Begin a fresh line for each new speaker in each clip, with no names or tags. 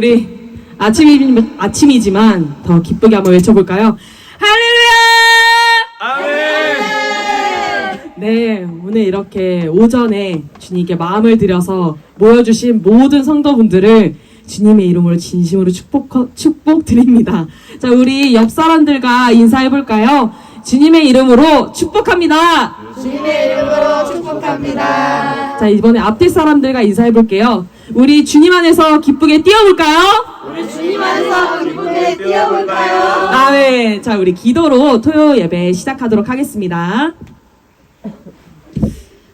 우리 아침이, 아침이지만 더 기쁘게 한번 외쳐볼까요? 할렐루야! 네, 오늘 이렇게 오전에 주님께 마음을 들여서 모여주신 모든 성도분들을 주님의 이름으로 진심으로 축복, 축복 드립니다. 자, 우리 옆 사람들과 인사해볼까요? 주님의 이름으로 축복합니다!
주님의 이름으로 축복합니다.
자, 이번에 앞뒤 사람들과 인사해볼게요. 우리 주님 안에서 기쁘게 뛰어볼까요?
우리 주님 안에서 기쁘게 뛰어볼까요?
아멘. 자, 우리 기도로 토요 예배 시작하도록 하겠습니다.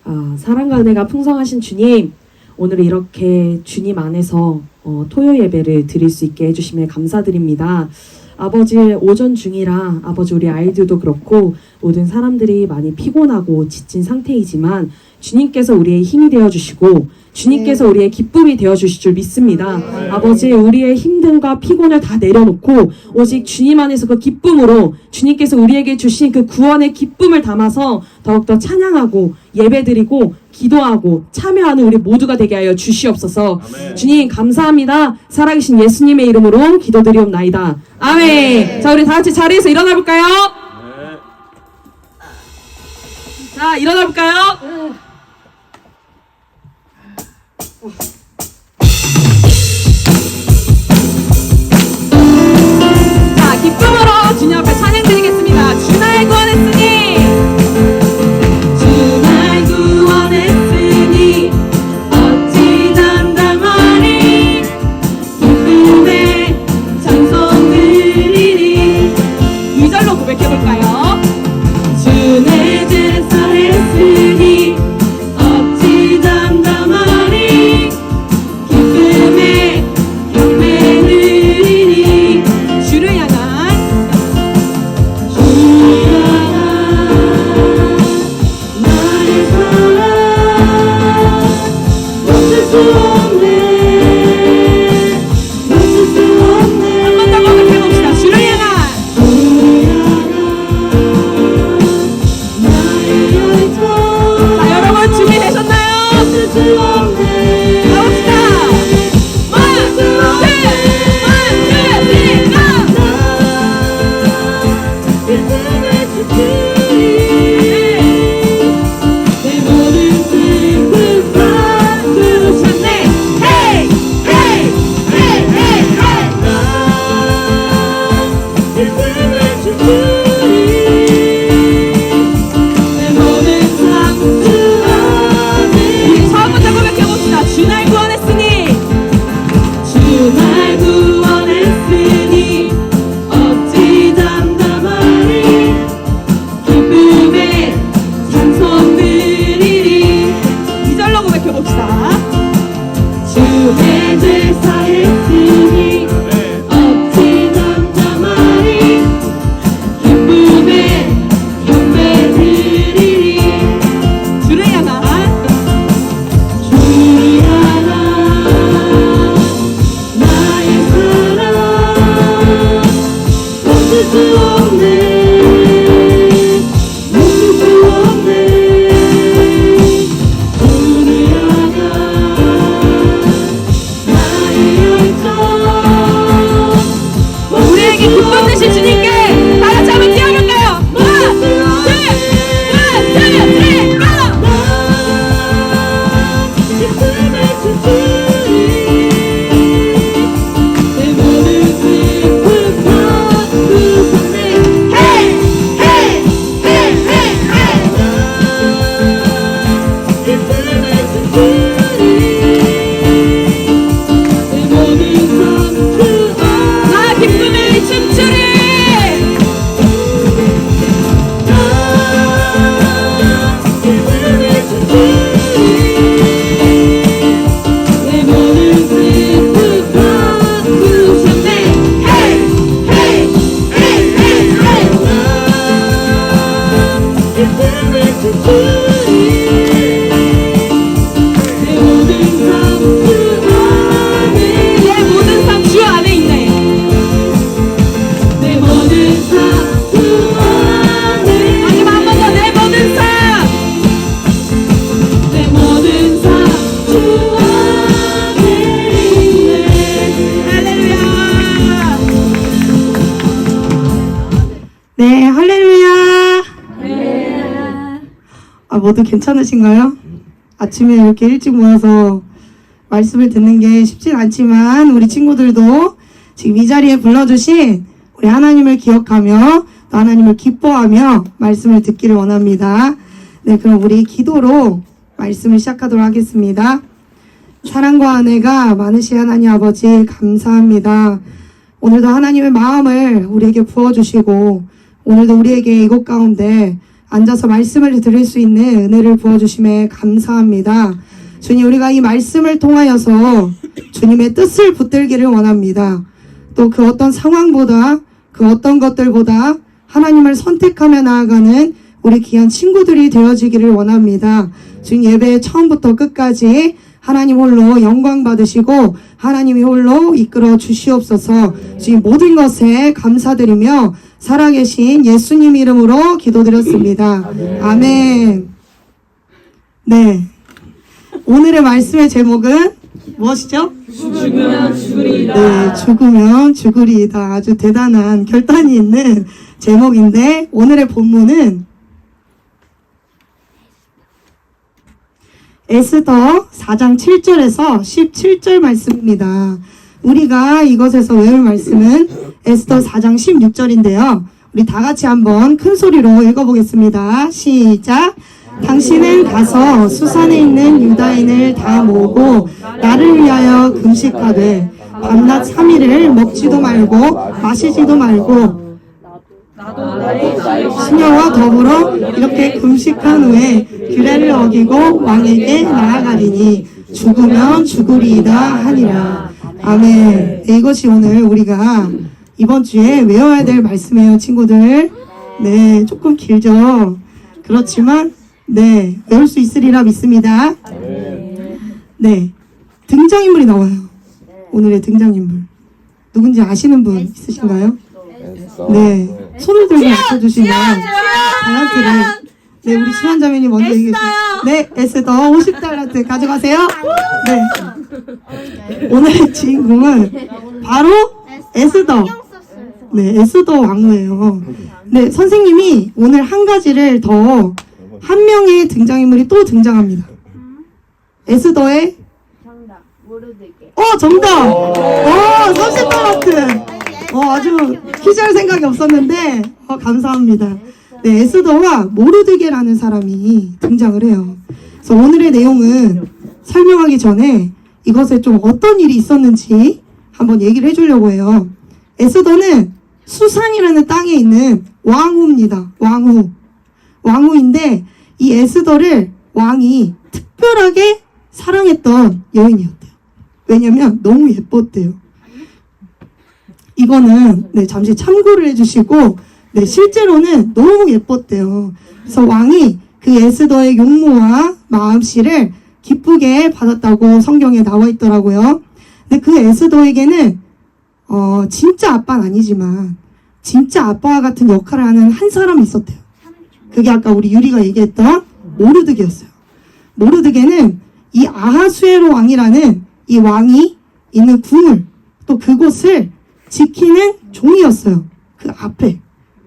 아, 사랑과 은혜가 풍성하신 주님, 오늘 이렇게 주님 안에서 어, 토요 예배를 드릴 수 있게 해주심에 감사드립니다. 아버지 오전 중이라 아버지 우리 아이들도 그렇고 모든 사람들이 많이 피곤하고 지친 상태이지만 주님께서 우리의 힘이 되어 주시고 주님께서 우리의 기쁨이 되어 주실 줄 믿습니다. 아버지 우리의 힘듦과 피곤을 다 내려놓고 오직 주님 안에서 그 기쁨으로 주님께서 우리에게 주신 그 구원의 기쁨을 담아서 더욱더 찬양하고 예배드리고 기도하고 참여하는 우리 모두가 되게 하여 주시옵소서. 주님 감사합니다. 살아계신 예수님의 이름으로 기도드리옵나이다. 아멘. 자 우리 다 같이 자리에서 일어나 볼까요? 자 일어나 볼까요? 자 기쁨으로 주님 앞에 찬양 드리겠습니다. 주날 구원했 기쁨 멈출
아, 모두 괜찮으신가요? 아침에 이렇게 일찍 모여서 말씀을 듣는 게 쉽진 않지만 우리 친구들도 지금 이 자리에 불러주신 우리 하나님을 기억하며 또 하나님을 기뻐하며 말씀을 듣기를 원합니다. 네, 그럼 우리 기도로 말씀을 시작하도록 하겠습니다. 사랑과 은혜가 많으신 하나님 아버지 감사합니다. 오늘도 하나님의 마음을 우리에게 부어주시고 오늘도 우리에게 이곳 가운데 앉아서 말씀을 들을 수 있는 은혜를 부어주심에 감사합니다. 주님 우리가 이 말씀을 통하여서 주님의 뜻을 붙들기를 원합니다. 또 그 어떤 상황보다 그 어떤 것들보다 하나님을 선택하며 나아가는 우리 귀한 친구들이 되어지기를 원합니다. 주님 예배 처음부터 끝까지 하나님 홀로 영광 받으시고 하나님이 홀로 이끌어 주시옵소서 주님 모든 것에 감사드리며 살아계신 예수님 이름으로 기도드렸습니다. 아멘. 네. 오늘의 말씀의 제목은 무엇이죠? 죽으면 죽으리다. 네, 죽으면 죽으리다. 아주 대단한 결단이 있는 제목인데 오늘의 본문은 에스더 4장 7절에서 17절 말씀입니다. 우리가 이것에서 외울 말씀은 에스더 4장 16절인데요. 우리 다 같이 한번 큰 소리로 읽어보겠습니다. 시작. 당신은 가서 수산에 있는 유다인을 다 모으고 나를 위하여 금식하되 밤낮 3일을 먹지도 말고 마시지도 말고 시녀와 더불어 이렇게 금식한 후에 규례를 어기고 왕에게 나아가리니 죽으면 죽으리이다 하니라. 아멘. 네, 이것이 오늘 우리가 이번 주에 외워야 될 말씀이에요, 친구들. 네, 조금 길죠. 그렇지만, 네, 외울 수 있으리라 믿습니다. 네, 등장인물이 나와요. 오늘의 등장인물. 누군지 아시는 분 있으신가요? 네, 손을 들고 맞춰주시면 달란트를 네 우리 수환자매님 먼저 얘기해 주세요. 네, 에스더 50달란트 가져가세요. 네, 오늘의 주인공은 바로 에스더. 네, 에스더 왕후예요. 네, 선생님이 오늘 한 가지를 더 한 명의 등장인물이 또 등장합니다. 에스더의
정답 모르들게
어 정답. 어 30달란트. 어 아주 퀴즈할 생각이 없었는데 어 감사합니다. 네 에스더와 모르드게라는 사람이 등장을 해요. 그래서 오늘의 내용은 설명하기 전에 이것에 좀 어떤 일이 있었는지 한번 얘기를 해주려고 해요. 에스더는 수산이라는 땅에 있는 왕후입니다. 왕후. 왕후인데 이 에스더를 왕이 특별하게 사랑했던 여인이었대요. 왜냐면 너무 예뻤대요. 이거는 네, 잠시 참고를 해주시고 네, 실제로는 너무 예뻤대요. 그래서 왕이 그 에스더의 용모와 마음씨를 기쁘게 받았다고 성경에 나와 있더라고요. 근데 그 에스더에게는 어, 진짜 아빠는 아니지만 진짜 아빠와 같은 역할을 하는 한 사람이 있었대요. 그게 아까 우리 유리가 얘기했던 모르드게였어요. 모르드게는 이 아하수에로 왕이라는 이 왕이 있는 궁을 또 그곳을 지키는 종이었어요. 그 앞에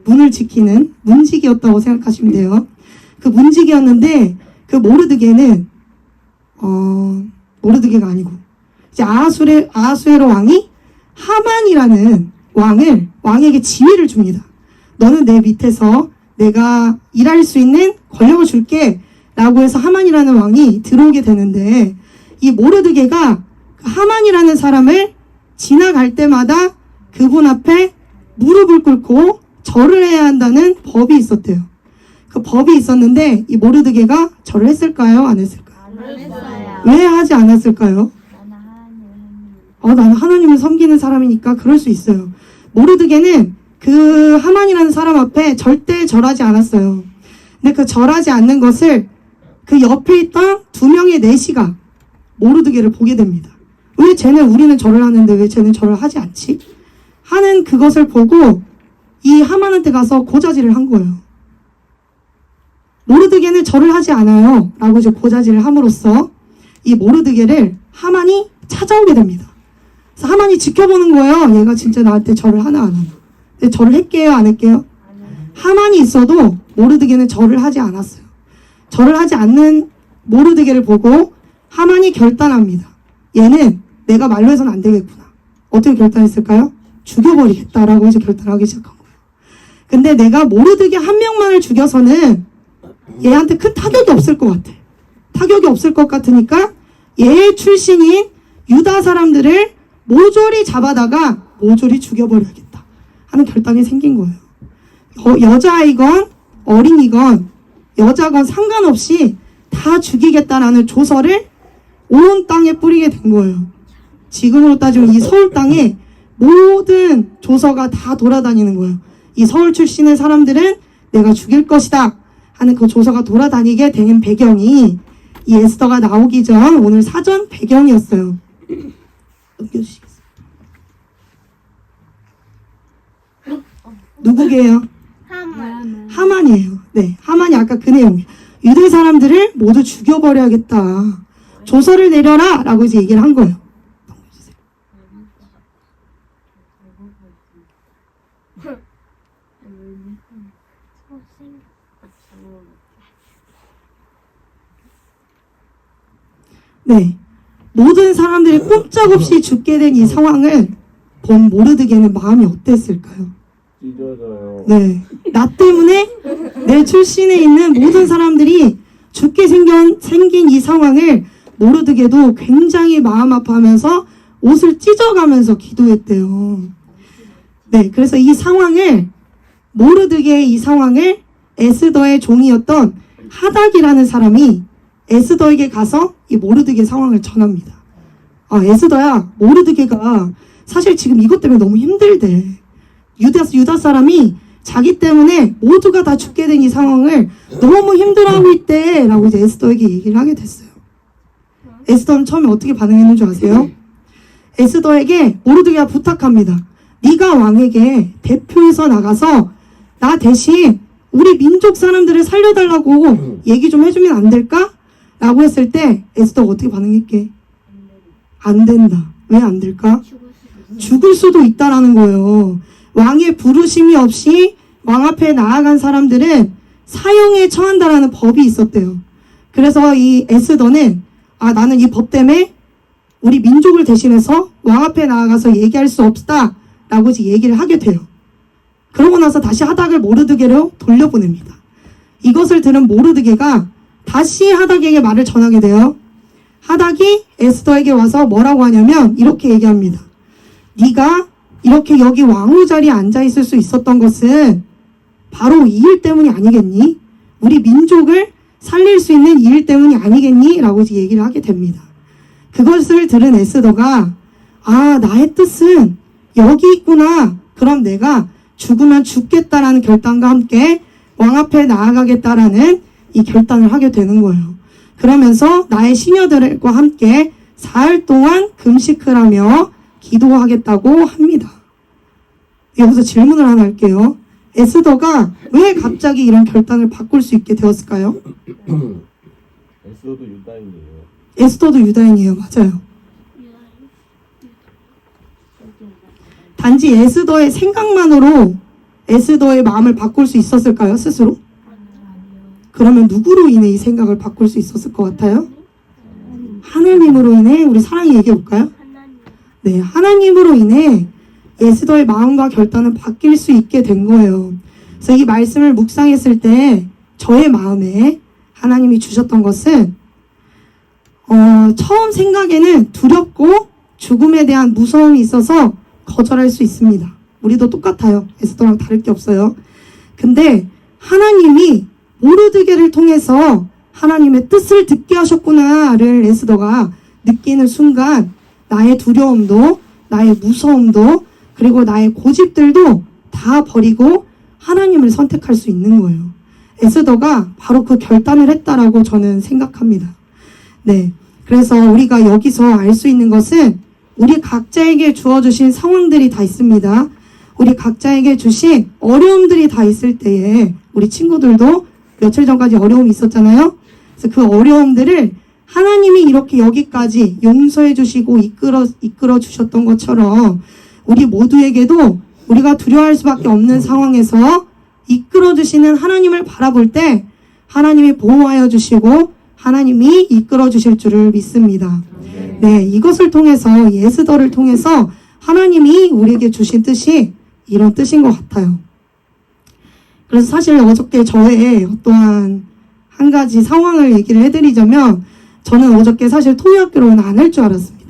문을 지키는 문지기였다고 생각하시면 돼요. 그 문지기였는데 그 모르드게는 어 모르드게가 아니고 이제 아하수에로 왕이 하만이라는 왕을 왕에게 지위를 줍니다. 너는 내 밑에서 내가 일할 수 있는 권력을 줄게 라고 해서 하만이라는 왕이 들어오게 되는데 이 모르드게가 그 하만이라는 사람을 지나갈 때마다 그분 앞에 무릎을 꿇고 절을 해야 한다는 법이 있었대요. 그 법이 있었는데 이 모르드게가 절을 했을까요? 안 했을까요?
안
왜 하지 않았을까요? 어, 나는 하나님을 섬기는 사람이니까 그럴 수 있어요. 모르드게는 그 하만이라는 사람 앞에 절대 절하지 않았어요. 근데 그 절하지 않는 것을 그 옆에 있던 두 명의 내시가 모르드게를 보게 됩니다. 왜 쟤는 우리는 절을 하는데 왜 쟤는 절을 하지 않지? 하는 그것을 보고 이 하만한테 가서 고자질을 한 거예요. 모르드게는 절을 하지 않아요. 라고 이제 고자질을 함으로써 이 모르드게를 하만이 찾아오게 됩니다. 하만이 지켜보는 거예요. 얘가 진짜 나한테 절을 하나 안 하나. 근데 절을 할게요, 안 할게요? 하만이 있어도 모르드게는 절을 하지 않았어요. 절을 하지 않는 모르드게를 보고 하만이 결단합니다. 얘는 내가 말로 해서는 안 되겠구나. 어떻게 결단했을까요? 죽여버리겠다라고 이제 결단하기 시작한 거예요. 근데 내가 모르드게 한 명만을 죽여서는 얘한테 큰 타격이 없을 것 같아. 타격이 없을 것 같으니까 얘 출신인 유다 사람들을 모조리 잡아다가 모조리 죽여버려야겠다 하는 결단이 생긴 거예요. 여, 여자이건 어린이건 여자건 상관없이 다 죽이겠다라는 조서를 온 땅에 뿌리게 된 거예요. 지금으로 따지면 이 서울 땅에 모든 조서가 다 돌아다니는 거예요. 이 서울 출신의 사람들은 내가 죽일 것이다 하는 그 조서가 돌아다니게 된 배경이 이 에스더가 나오기 전 오늘 사전 배경이었어요. 넘겨주시겠어요? 누구게요?
하만.
하만이에요. 네, 하만이 아까 그 내용이에요. 유대 사람들을 모두 죽여버려야겠다. 조서를 내려라! 라고 이제 얘기를 한 거예요. 넘겨주세요. 네. 모든 사람들이 꼼짝없이 죽게 된 이 상황을 본 모르드게는 마음이 어땠을까요?
찢어져요.
네. 나 때문에 내 출신에 있는 모든 사람들이 죽게 생긴, 생긴 이 상황을 모르드게도 굉장히 마음 아파하면서 옷을 찢어가면서 기도했대요. 네. 그래서 이 상황을, 모르드게의 이 상황을 에스더의 종이었던 하닥이라는 사람이 에스더에게 가서 이 모르드게 상황을 전합니다. 아, 에스더야, 모르드게가 사실 지금 이것 때문에 너무 힘들대. 유다, 유다 사람이 자기 때문에 모두가 다 죽게 된 이 상황을 너무 힘들어하고 있대. 라고 이제 에스더에게 얘기를 하게 됐어요. 에스더는 처음에 어떻게 반응했는 줄 아세요? 에스더에게 모르드게가 부탁합니다. 네가 왕에게 대표해서 나가서 나 대신 우리 민족 사람들을 살려달라고 얘기 좀 해주면 안 될까? 라고 했을 때 에스더가 어떻게 반응했게? 안 된다. 왜 안 될까? 죽을 수도 있다라는 거예요. 왕의 부르심이 없이 왕 앞에 나아간 사람들은 사형에 처한다라는 법이 있었대요. 그래서 이 에스더는 아 나는 이 법 때문에 우리 민족을 대신해서 왕 앞에 나아가서 얘기할 수 없다라고 이제 얘기를 하게 돼요. 그러고 나서 다시 하닥을 모르드게로 돌려보냅니다. 이것을 들은 모르드게가 다시 하닥에게 말을 전하게 돼요. 하닥이 에스더에게 와서 뭐라고 하냐면 이렇게 얘기합니다. 네가 이렇게 여기 왕후 자리에 앉아 있을 수 있었던 것은 바로 이 일 때문이 아니겠니? 우리 민족을 살릴 수 있는 이 일 때문이 아니겠니? 라고 얘기를 하게 됩니다. 그것을 들은 에스더가 아 나의 뜻은 여기 있구나. 그럼 내가 죽으면 죽겠다라는 결단과 함께 왕 앞에 나아가겠다라는 이 결단을 하게 되는 거예요. 그러면서 나의 시녀들과 함께 사흘 동안 금식을 하며 기도하겠다고 합니다. 여기서 질문을 하나 할게요. 에스더가 왜 갑자기 이런 결단을 바꿀 수 있게 되었을까요?
에스더도 유다인이에요.
에스더도 유다인이에요. 맞아요. 단지 에스더의 생각만으로 에스더의 마음을 바꿀 수 있었을까요? 스스로? 그러면 누구로 인해 이 생각을 바꿀 수 있었을 것 같아요? 하나님으로 인해 우리 사랑이 얘기해 볼까요? 네, 하나님으로 인해 에스더의 마음과 결단은 바뀔 수 있게 된 거예요. 그래서 이 말씀을 묵상했을 때 저의 마음에 하나님이 주셨던 것은 어, 처음 생각에는 두렵고 죽음에 대한 무서움이 있어서 거절할 수 있습니다. 우리도 똑같아요. 에스더랑 다를 게 없어요. 근데 하나님이 모르드게를 통해서 하나님의 뜻을 듣게 하셨구나를 에스더가 느끼는 순간 나의 두려움도 나의 무서움도 그리고 나의 고집들도 다 버리고 하나님을 선택할 수 있는 거예요. 에스더가 바로 그 결단을 했다라고 저는 생각합니다. 네. 그래서 우리가 여기서 알 수 있는 것은 우리 각자에게 주어주신 상황들이 다 있습니다. 우리 각자에게 주신 어려움들이 다 있을 때에 우리 친구들도 며칠 전까지 어려움이 있었잖아요. 그래서 그 어려움들을 하나님이 이렇게 여기까지 용서해 주시고 이끌어 이끌어 주셨던 것처럼 우리 모두에게도 우리가 두려워할 수밖에 없는 상황에서 이끌어 주시는 하나님을 바라볼 때 하나님이 보호하여 주시고 하나님이 이끌어 주실 줄을 믿습니다. 네, 이것을 통해서 예스더를 통해서 하나님이 우리에게 주신 뜻이 이런 뜻인 것 같아요. 그래서 사실 어저께 저의 어떠한 한 가지 상황을 얘기를 해드리자면 저는 어저께 사실 토요학교로는 안할 줄 알았습니다.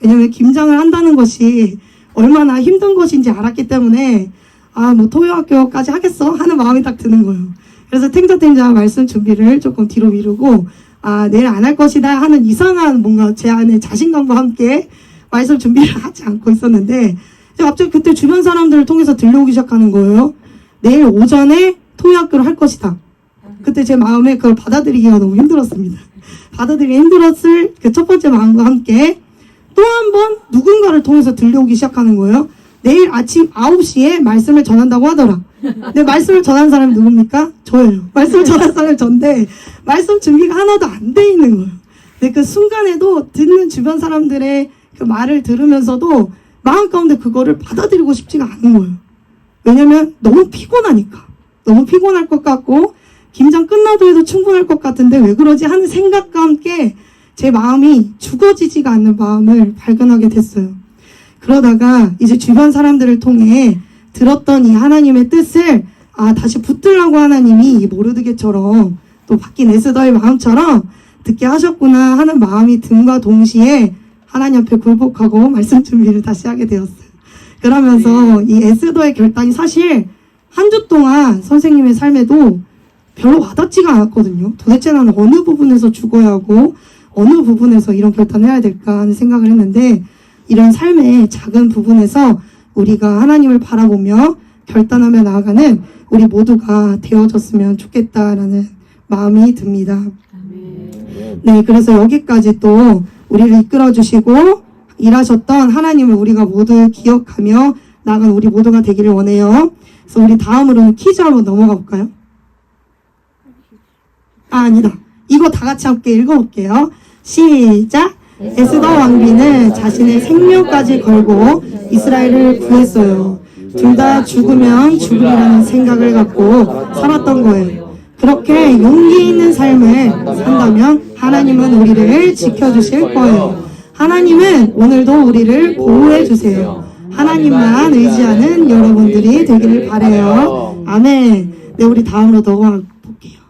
왜냐면 김장을 한다는 것이 얼마나 힘든 것인지 알았기 때문에 아 뭐 토요학교까지 하겠어 하는 마음이 딱 드는 거예요. 그래서 탱자탱자 말씀 준비를 조금 뒤로 미루고 아 내일 안 할 것이다 하는 이상한 뭔가 제 안에 자신감과 함께 말씀 준비를 하지 않고 있었는데 갑자기 그때 주변 사람들을 통해서 들려오기 시작하는 거예요. 내일 오전에 토요학교를 할 것이다. 그때 제 마음에 그걸 받아들이기가 너무 힘들었습니다. 받아들이기 힘들었을 그 첫 번째 마음과 함께 또 한 번 누군가를 통해서 들려오기 시작하는 거예요. 내일 아침 9시에 말씀을 전한다고 하더라. 근데 말씀을 전한 사람이 누굽니까? 저예요. 말씀을 전한 사람이 전데 말씀 준비가 하나도 안 돼 있는 거예요. 근데 그 순간에도 듣는 주변 사람들의 그 말을 들으면서도 마음 가운데 그거를 받아들이고 싶지가 않은 거예요. 왜냐면 너무 피곤하니까. 너무 피곤할 것 같고 김장 끝나도 해도 충분할 것 같은데 왜 그러지 하는 생각과 함께 제 마음이 죽어지지가 않는 마음을 발견하게 됐어요. 그러다가 이제 주변 사람들을 통해 들었던 이 하나님의 뜻을 아 다시 붙들라고 하나님이 이 모르드게처럼 또 바뀐 에스더의 마음처럼 듣게 하셨구나 하는 마음이 든과 동시에 하나님 앞에 굴복하고 말씀 준비를 다시 하게 되었어요. 그러면서 이 에스더의 결단이 사실 한 주 동안 선생님의 삶에도 별로 와닿지가 않았거든요. 도대체 나는 어느 부분에서 죽어야 하고 어느 부분에서 이런 결단을 해야 될까 하는 생각을 했는데 이런 삶의 작은 부분에서 우리가 하나님을 바라보며 결단하며 나아가는 우리 모두가 되어졌으면 좋겠다라는 마음이 듭니다. 네, 그래서 여기까지 또 우리를 이끌어 주시고 일하셨던 하나님을 우리가 모두 기억하며 나아간 우리 모두가 되기를 원해요. 그래서 우리 다음으로는 퀴즈 한번 넘어가 볼까요? 아, 아니다. 이거 다 같이 함께 읽어볼게요. 시작. 에스더 왕비는 자신의 생명까지 걸고 이스라엘을 구했어요. 둘 다 죽으면 죽으리라는 생각을 갖고 살았던 거예요. 그렇게 용기 있는 삶을 산다면 하나님은 우리를 지켜주실 거예요. 하나님은 오늘도 우리를 보호해 주세요. 하나님만 의지하는 여러분들이 되기를 바래요. 아멘. 네, 우리 다음으로 넘어가 볼게요.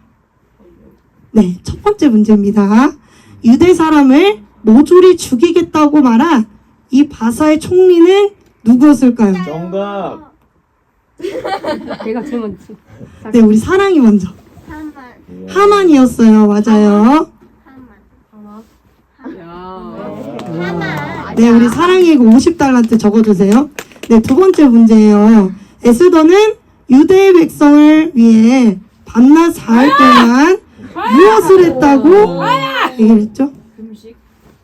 네, 첫 번째 문제입니다. 유대 사람을 모조리 죽이겠다고 말한 이 바사의 총리는 누구였을까요?
정답.
제가 질문
네, 우리 사랑이 먼저.
한말
하만이었어요. 맞아요.
하말
네, 우리 사랑이 이거 50달란트 적어주세요. 네, 두 번째 문제예요. 에스더는 유대 백성을 위해 밤낮 사흘 동안 무엇을 했다고 얘기를 했죠? 금식.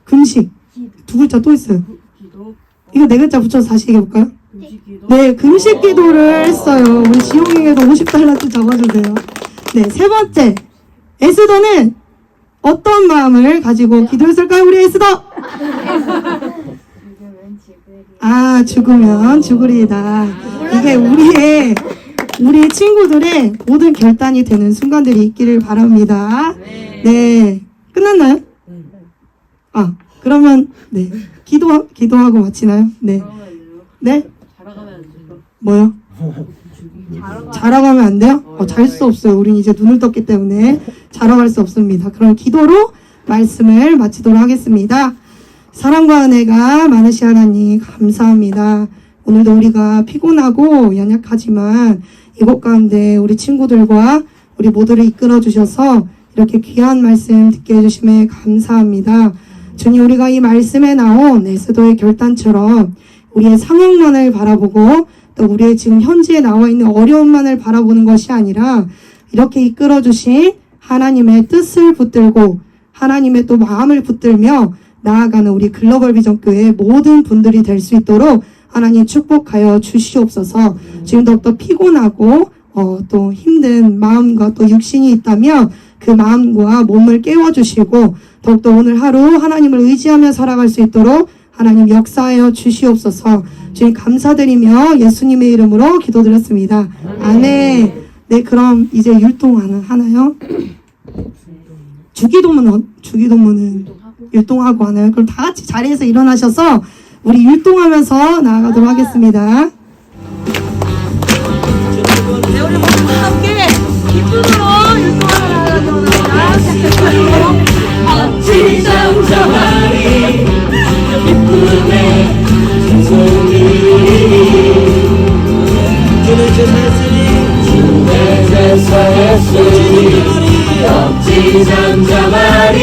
금식. 두 글자 또 있어요. 이거 네 글자 붙여서 다시 얘기해볼까요? 네, 금식 기도를 했어요. 우리 지용이에도 50달러트 적어주세요. 네, 세 번째. 에스더는 어떤 마음을 가지고 기도했을까요, 우리 에스더? 아, 죽으면 죽으리다. 이게 우리의, 우리 친구들의 모든 결단이 되는 순간들이 있기를 바랍니다. 네. 끝났나요? 아, 그러면, 네. 기도, 기도하고 마치나요? 네. 네? 뭐요? 자러 가면 안 돼요? 어, 잘 수 없어요. 우린 이제 눈을 떴기 때문에 자러 갈 수 없습니다. 그럼 기도로 말씀을 마치도록 하겠습니다. 사랑과 은혜가 많으시 하나님 감사합니다. 오늘도 우리가 피곤하고 연약하지만 이곳 가운데 우리 친구들과 우리 모두를 이끌어 주셔서 이렇게 귀한 말씀 듣게 해주심에 감사합니다. 주님 우리가 이 말씀에 나온 에스도의 결단처럼 우리의 상황만을 바라보고 또 우리의 지금 현지에 나와 있는 어려움만을 바라보는 것이 아니라 이렇게 이끌어 주신 하나님의 뜻을 붙들고 하나님의 또 마음을 붙들며 나아가는 우리 글로벌 비전 교회 모든 분들이 될 수 있도록 하나님 축복하여 주시옵소서. 지금 더욱더 피곤하고 어, 또 힘든 마음과 또 육신이 있다면 그 마음과 몸을 깨워주시고 더욱더 오늘 하루 하나님을 의지하며 살아갈 수 있도록 하나님 역사하여 주시옵소서. 주님 감사드리며 예수님의 이름으로 기도드렸습니다. 아멘. 네, 그럼 이제 율동 하나- 하나요? 주기도문은 주기도문은 율동하고 하나요? 그럼 다 같이 자리에서 일어나셔서 우리 율동하면서 나아가도록 하겠습니다.
네, 우리 모두 다 함께 기쁨으로 율동하러 나가도록
지정정하리 기쁨의 송이 주는 제사했으니 주의 제사했으니 지정정하리